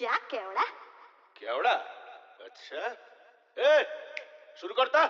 যা কেওড়া কেওড়া আচ্ছা এ শুরু করতা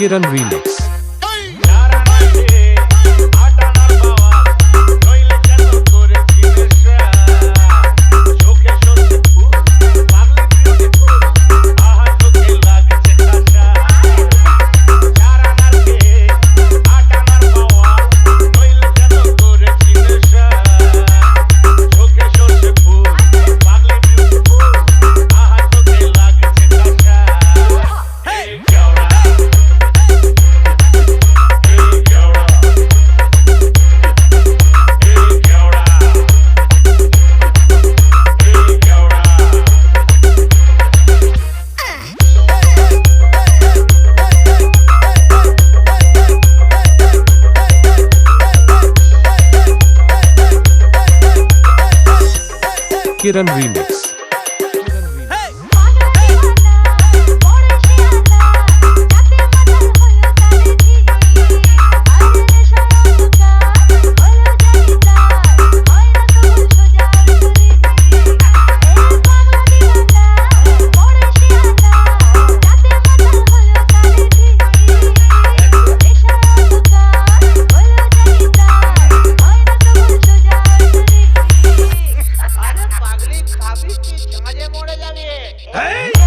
Kiran remix. Kiran remake. Hey!